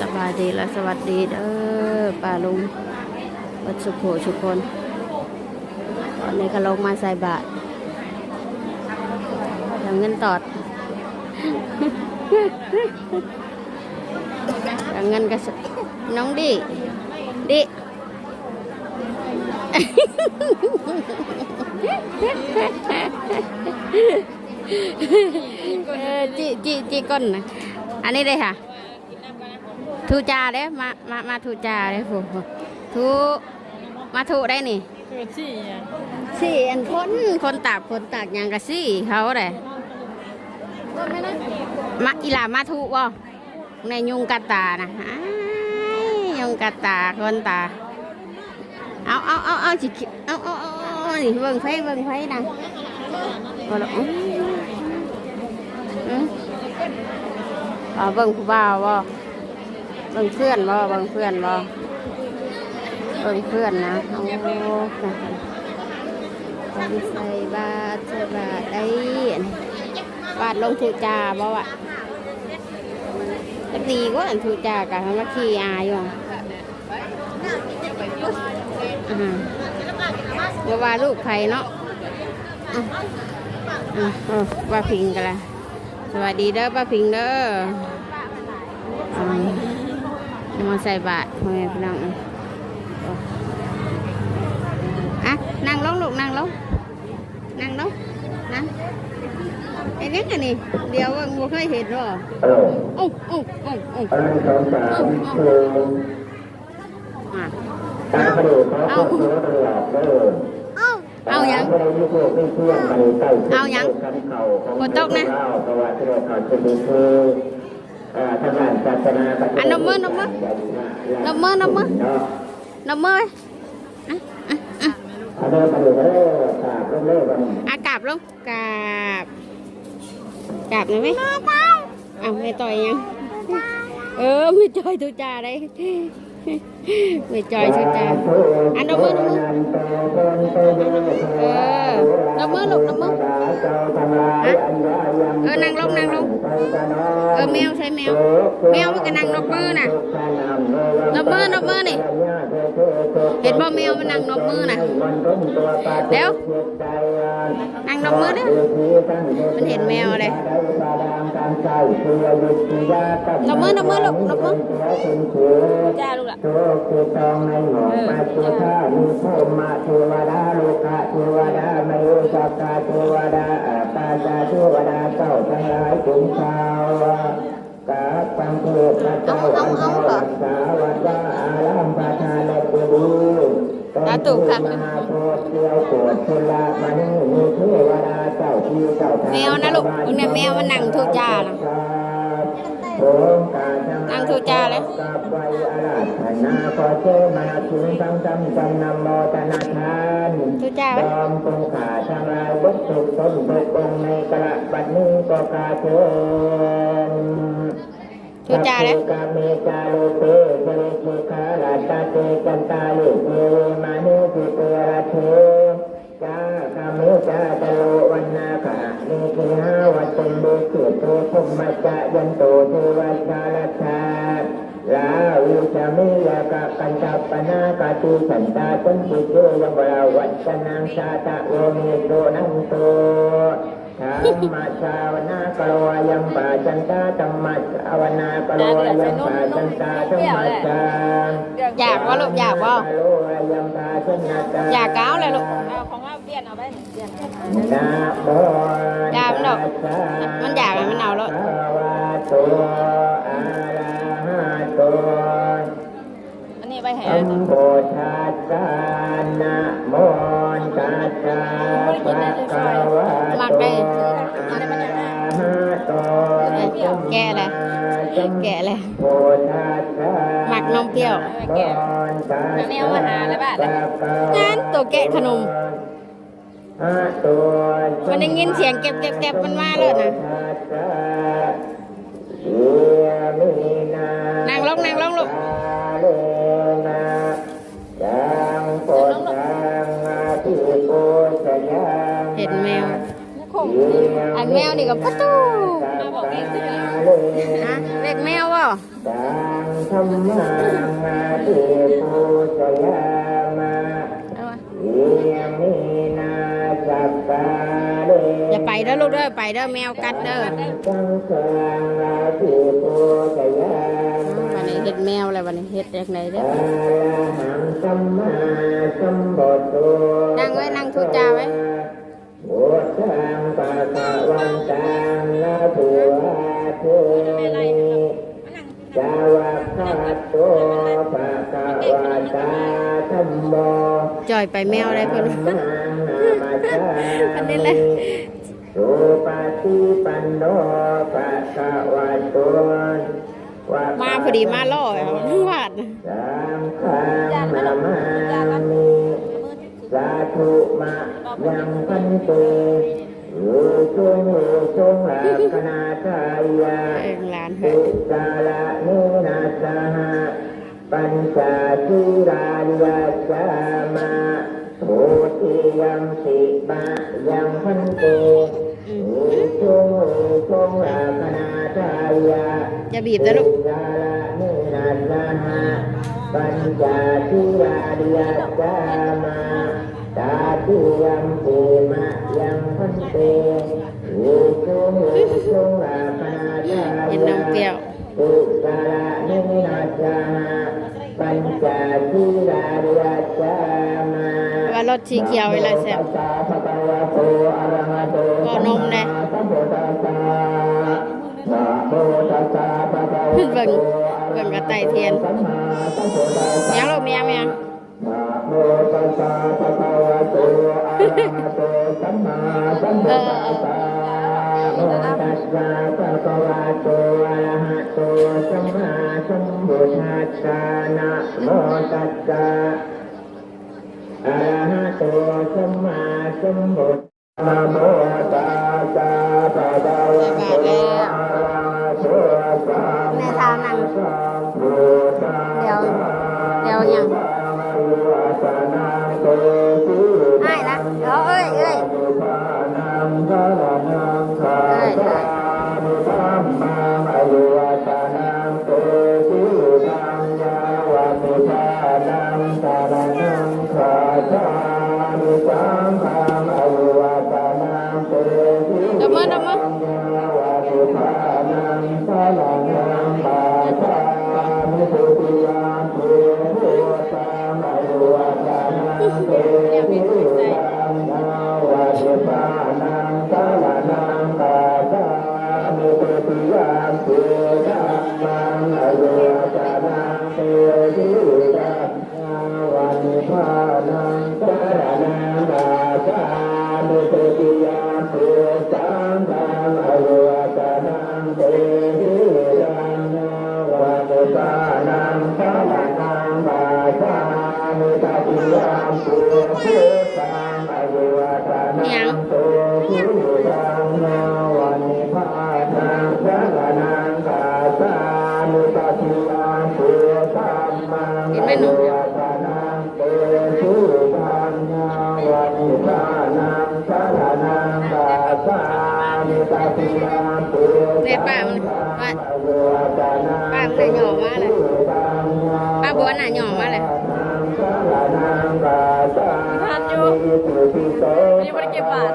สบายดีและสวัสดีเด้อป้าลุงวัดสุโขสุคนตอนนี้ก็ลงมาใส่บาตรเอาเงินตอดเอาเงินก็สน้องดิดิจีจีจีก้นนะอันนี้เลยค่ะ ทูจาเด้มามามาทูจาเด้ฟูทูมาทูได้นี่คือสี่อะสี่อันคนคนตากคนตากยังกะสี่เขาเลยมาอีหลามาทูบ่ในยุงกัดตานะยุงกัดตาคนตาเอาเอาเอาเอาจิเอาเอาเอาเอานี่เบิ่งไฟเบิ่งไฟนะบ่ละอืออื้อเอาเบิ่งผู้บ่าวบ่ เบิ่งเพื่อนบ่เบิ่งเพื่อนบ่เบิ่งเพื่อนนะโอ้นะคนใส่บาตรใส่บาตรได้บาตรลงถูกจาบ่วะจะดีกว่าถูกจากะมาขี่อายอยู่อ่าว่าว่าลูกใครเนาะว่าพิงกันละสวัสดีเด้อป้าพิงเด้อ มาใส่บาตรพ่อแม่พี่น้องอะนั่งลงลูกนั่งลงนั่งลงนั่งไอ้เรื่องอันนี้เดี๋ยวว่าบ่เคยเห็นหรอเออโอ้โอ้โอ้โอ้อันสองสามคืออะตามกระดูกเขาก็คือตลอดเลยเอายังไม่ได้ยุคโลกไม่เที่ยงมันใกล้เอายังคันเข่าของฝนตกนะ ที่เราเขาจะมีคือเอ่อทางด้านศาสนาอันนบมือนบมือนบมือนบมือเนาะนมมืออะอะอะอันเดินมาดูก็ได้กราบเริ่มๆกันอะกราบลงกราบกราบหน่อยไหมอ้าวไม่ต่อยยัง เออไม่จอยทุจาได้ไม่จอยทุจาอันนบมือนบมือเออนบมือลูกนบมือฮะเออนั่งลงนั่งลงเออแมวใช่แมว แมวมันก็นั่งนกมือน่ะนกมือนกมือนี่เห็นบ่แมวมันนั่งนกมือน่ะเดี๋ยวนั่งนกมือเด้อมันเห็นแมวเลย นบมือนบมือลูกนบมือจ้าลูกล่ะโตคือตองในหมอกมาเชื่อท่ามีโพมาเทวดาโลกะเทวดาไม่รู้จักกาเทวดาอาปาจาเทวดาเจ้าทั้งหลายถึงชาวกาปังเทพเจ้าอันเจ้ารักษาวัดว่าอารามประธาน ในกุฏิมหาโพธิ์เดียวโกรธชลามณีมีเทวดาเจ้าที่เจ้าทางแมวนะลูกตรงนี้แมวมันนั่งทุจาน่ะนั่งทุจาเลยกับไว้อาราธนาขอเจมาถึงทั้งจำจำนำโมตนาทานทุจาไหมยอมคงขาทางลาย บสุโตภมมัจจะยันโตเทวชาลชาลาวิจามิยากะกันตปนากาตุสันตาตันติโยยังบราวัจนังชาตะโยเมโตนันโตธรรมชาวนากโลยังปาจันตาธรรมชาวนากโลยังปาจันตาธรรมชาอยากว่าลูกอยากว่าโลยังปาจันตาอยากก้าวเลยลูก ยนาไปเปลี่ยนนะโมอยากมันดอก มันอยากมันเอาแล้วอันนี้ไปแห่สัมโพธัสสะนะโมตัสสะภะคะวะมักโตได้อะแกะเลยแกะเลยโพธัสสะหมักนมเปรี้ยวแกะแมวมาหาแล้วบ้านงานตัวแกะขนม มันได้ยินเสียงเก็บเก็บเก็บมันมาเลยนะนั่งลงนั่งลงลูกเห็นแมวอันแมวนี่กับประตูฮะเด็กแมววะ เด้อลูกเด้อไปเด้อแมวกัดเด้อจังสังนาทิปูชยามาวันนี้เฮ็ดแมวแล้ววันนี้เฮ็ดยังไงเด้ออะระหังสัมมาสัมพุทโธนั่งไว้นั่งทุจาไว้พุทธังปะคะวันตังนะทุอาเทมิจาวะคะโตปะคะวะตาธัมโมจอยไปแมวอะไรเพิ่นธัมมังนามาจาอันนี้แหละ สุปฏิปันโนปะคะวะโตวะมาพอดีมาล่อเอาวาดสังฆังนามามิสาธุมะยังพันเตอุจงอุจงอาคณาทายาเองหลานเฮ้ติยกาละเนนาสหะปัญจสีรายัสสามา โพธิยัมสิบะยังพันเตอุจงอุจงอาคณาทายาอย่าบีบนะลูกกาละเนนาหะปัญจสีรายัสสามาตาติยัมปิมะยังพันเตอุจงอุจงอาคณาทายาเห็นน้องเปรี้วตุสาระนินาจาปัญจสีรายัสสามาว่า รถสีเขียวเวลาแซ่บสระหะโตก็นมนะโมตัสสะภะคะวะเบิ่งเบิ่งกระต่ายเทียนสัมมาสัมพุทธัสสะแมวลูกแมวแมวนะโมตัสสะภะคะวะโตอะระหะโตสัมมาสัมพุทธัสสะนะโมตัสสะภะคะวะโตอะระหะโตสัมมาสัมพุทธัสสะนะโมตัสสะ อะระโตสัมมาสัมพุทธะโมตัสสะภะคะวะโตอะระโตสัมมาทานังสัมพุทธะเดี๋ยวเดี๋ยวยัง เห็นไหมหนูเด็ดป้ามันว่าป้ามันเลยหย่อมาเลยป้าบัวน่ะหย่อมาเลยทานอยู่นี่ไม่ได้เก็บบาท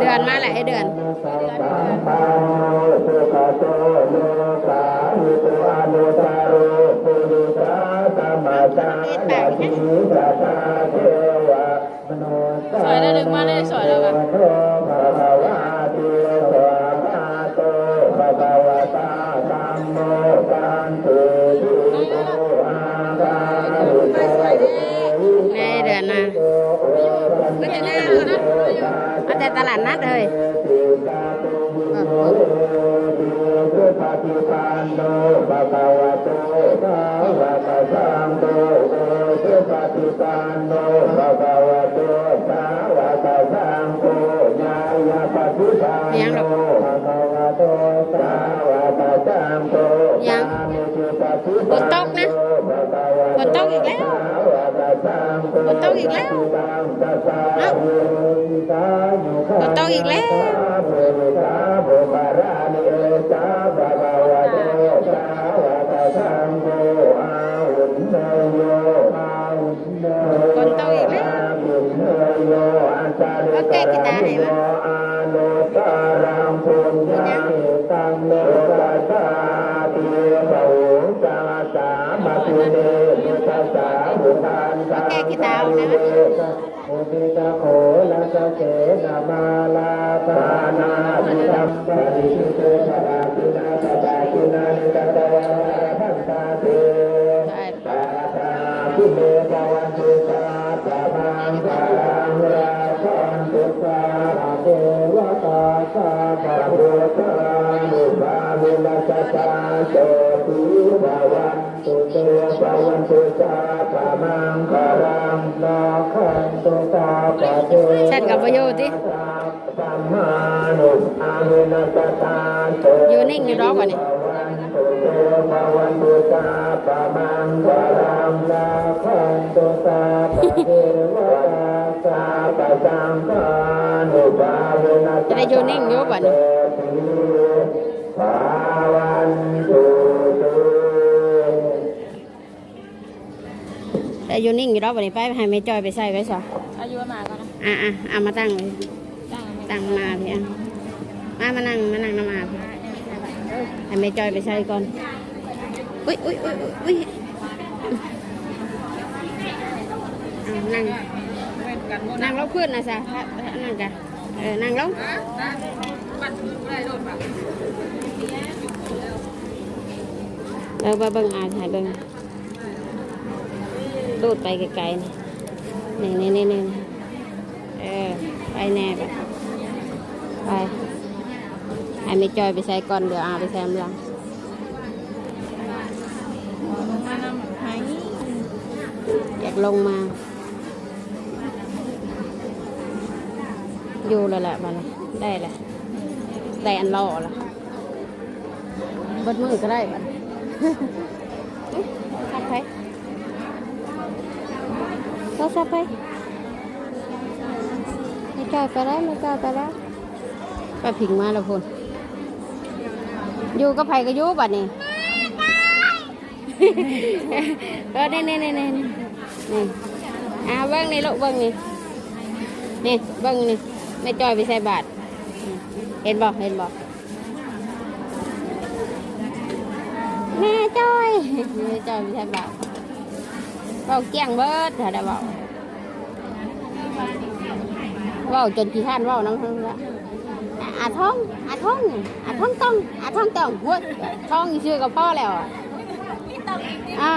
เดือนมาแหละให้เดือนสวยแล้วดึงมาได้สวยแล้วกันใน ต่ตลาดนัดเลยปฏิปันโนภะคะวะโตสาวกสังโฆสุปฏิปันโนภะคะวะโตสาวกสังโฆญาญาปฏิปันโนภะคะวะโต้องอีกแล้วมันตอีกแล้วคนตอีกแล้วเขาแก้กีตาร์ไหนวะ กีตาร์นะโอติตาโขลัสเสนามาลาปานาปิตัมปะริสุเตชะราปินาตตาปินานิกตวาทันตาเตใช่ปาตาพิเมตวันตุสาปะมังคารังราคันตุสาเทวตาสาปะพุทธานุภา วิลัสสาโสติภาวันตุเตภาวันตุสาปะมังคารังราคันตุสาปะเทฉันกับประโยชน์ดิสัมมานุภาวิลัสสาโสอยู่นิ่งอยู่รอกว่านี่วันตุเตภาวันตุสาปะมังคารังราคันตุสาปะเทวตาสาปะสังฆานุภาวิลัสสาจะได้อยู่นิ่งอยู่บ่นี่ภา วันตุเตได้อยู่นิ่งอยู่รอกว่านี่ไปให้แม่จอยไปใส่ไว้ซะอายุประมาณก็นะอะอะเอามาตั้งเลยจ้างไหมตั้งมาพี่อะมามานั่งมานั่งน้ำมาพี่ให้แม่จอยไปใส่ก่อนอุ้ยอุ้ยอุ้ยอุ้ยเอานั่งเว้นกันหมดนั่งลงขึ้นนะซะนั่งกันเออนั่งลง มันคือไม่ได้โดน แบบเออมาเบิ่งอานให้เบิ่งดูดไปไกลๆนี่นี่นี่นี่นี่เออ ไปแน่ไปไปให้ไม่จอยไปใส่ก่อนเดี๋ยวอาไปใส่ลำหลังมานำหายอยากลงมา อยู่แล้วแหละมันได้แหละได้อันรอละเบดมือก็ได้บัด ทักไปก็ซับไปไม่กล้าไปแล้วไม่กล้าไปแล้วไปผิงมาแล้วพุ่นอยู่กับไผก็อยู่บัดนี้เออนี่นี่นี่นี่นี่นี่อ่าเบิ้งนี่ลูกเบิ้งนี่นี่เบิ้งนี่แม่จอยไปใส่บาตรเห็นบ่เห็นบ่ แม่จอยแม่จอยไปใส่บาตรเบาเกี้ยงเบิดถ้าได้เบาเบาจนกี่ท่านเบาน้ำทั้งละอะอาท้องอาท้องอาท้องต้องอาท้องต้องหัวท้องอยู่ชื่อกับพ่อแล้วอะอ่า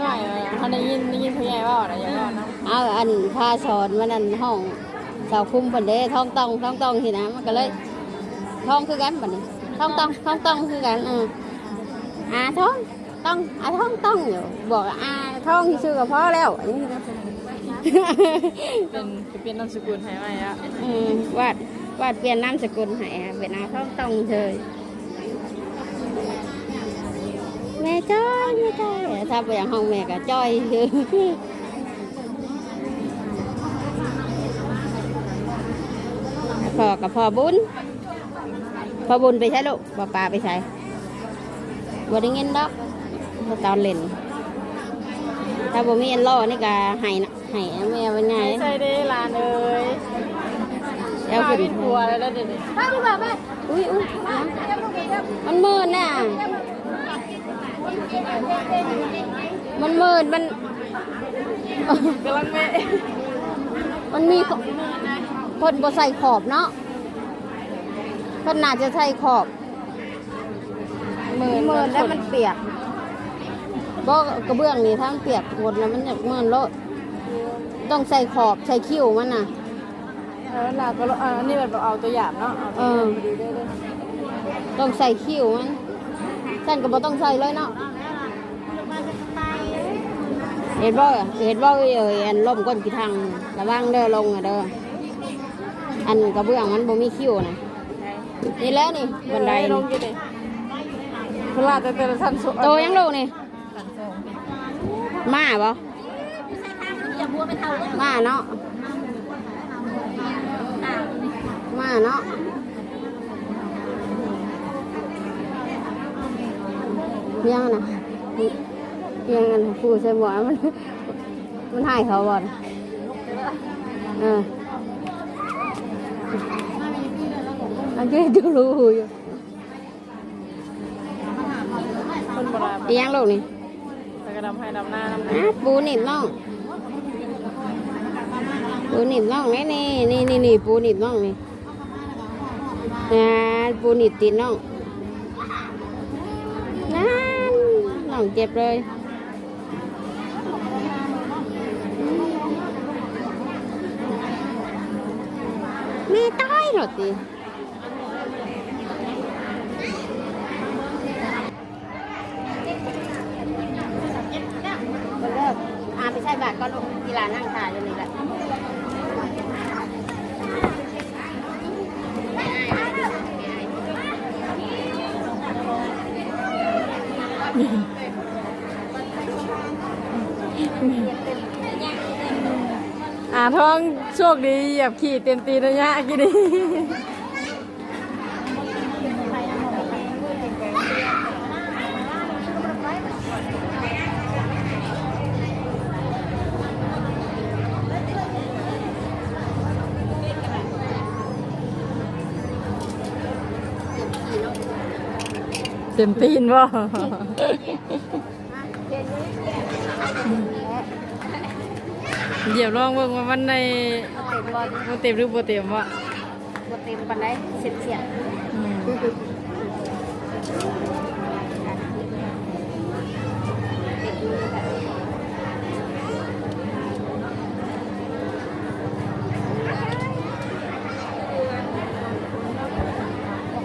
หน่อยเขาได้ยินได้ยินผู้ใหญ่ว่าอะไรอย่างว่านะเอาอันพาสอนมันนั่นห้องสาวคุมเพิ่นเด้ท้องต้องท้องต้องสินะมันก็เลยท้องคือกันบัดนี้ท้องต้องท้องต้องคือกันอือ อาท้องต้องอาท้องต้องอยู่บอกว่าอาท้องที่ชื่อกับพ่อแล้วอันนี้นะเป็นเป็นนามสกุลไทยไหมอะอืมวาดวาดเปลี่ยนนามสกุลให้อะเป็นอาท้องต้องเฉยแม่จ้อยแม่จ้อยถ้าไปอย่างห้องแม่ก็จ้อยคือพ่อกับพ่อบุญพ่อบุญไปใช้ลูกป้าปาไปใช้ บ่ได้เงินดอกตอนเล่น ถ้าบ่มีอันล่อนี่ก็ให้นะให้แม่เป็นไงไม่ใช่ได้ลานเลยแล้วข้าขึ้วินนครัวแล้วเด็ดอุ้ยอุ้ยมันมืดน่ะมันมืดมันกำลังเมะมันมีขเพิ่นบ่ใส่ขอบเนาะเพิ่นน่าจะใส่ขอบ มือมืดแล้วมันเปียกบ่กระเบื้องนี่ทั้งเปียกหมดแล้วมันอยากมืดโลดต้องใส่ขอบใส่คิ้วมันน่ะเออลาก็อันนี้แบบเอาตัวอย่างเนาะเอาตัวอย่างไปดูได้เลยต้องใส่คิ้วมันฉันก็บ่ต้องใส่เลยเนาะเห็นบ่เห็นบ่เอ้ยอันล่มก้นกี่ทางระวังเด้อลงอะเด้ออันกระเบื้องมันบ่มีคิ้วนะนี่แหล้วนี่บันไดลนี่งกันเลย พลาดแต่แต่ละท่านสุดโตยังลูกนี่มาบ่มาเนาะมาเนาะยังนะยังอันผู้ใส่หมวกมันมันให้เขาบ่อนเอออันนี้ดูรู้อยู่ คนโบราณ อีหยังลูกนี่แต่กระดำให้ดำหน้าน้ำอะปูนี่น้อง ปูหนีบน่องนี่นี่นี่นี่นี่ปูหนีบน่องนี่นะปูหนีบตีนน่องนั่นน่องเจ็บเลย แม่ตายหรอตีเลิก ใช้บาทก็ลงกีฬานั่งถ่ายอยู่นี่แหละอ่าท้องโชคดีเหยียบขี่เต็มตีนะยะกี่ดี ต็มตีนบ่เหยียบลองเบิ่งว่ามันในเต็มบอลบ่เต็มหรือบ่เต็มวะบเต็มปันได้เสียดเสียด อืม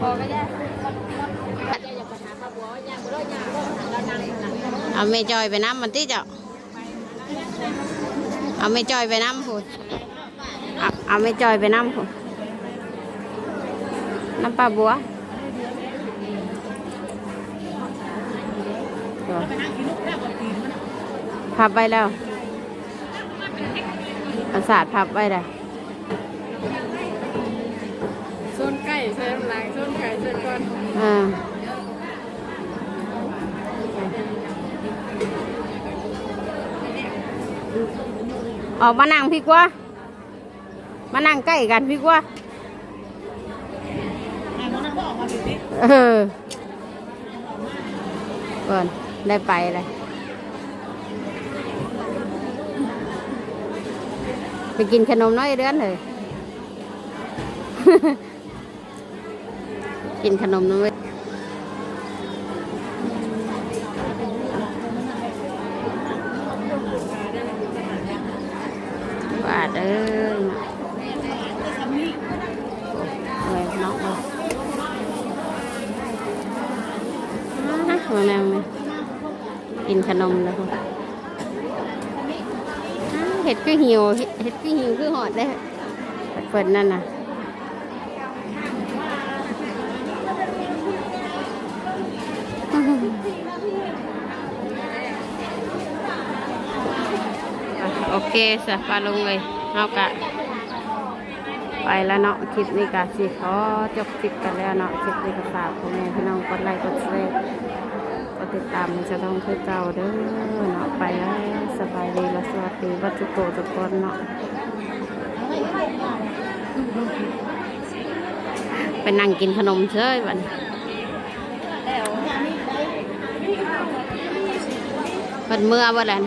พอไม่ได้ เอาเมจอยไปน้ำมันที่เจ้าเอาเมจอยไปน้ำพูดเอาเอาเมจอยไปน้ำพูดน้ำปลาบัวตัวพับไปแล้วประสาทพับไปแล้วโซนไก่ใส่หลังโซนไก่ใส่ก่อนอ่า ออกมานั่งพี่กว่า มานั่งใกล้กันพี่กว่าเออก่อนได้ไปเลยไปกินขนมน้อยเดือนเลย กินขนมน้อยบาดเอ้ยอะไรนอกเลยมามาแมวนี่กินขนมแล้วคุณเห็ดคือหิวเห็ดเห็ดคือหิวคือหอดได้เปิดนั่นน่ะโอเคสะปลาลงเลยเอากะไปแล้วเนาะคลิปนี้กะสิขอจบคลิปกันแล้วเนาะคลิปนี้ก็ฝากพ่อแม่พี่น้องกดไลค์กดแชร์กดติดตามจะต้องคือเก่าเด้อเนาะไปแล้วสบายดีและสวัสดีวัตถุโกทุกคนเนาะ ไปนั่งกินขนมเชยวันเป็นเมื่อวันนั้น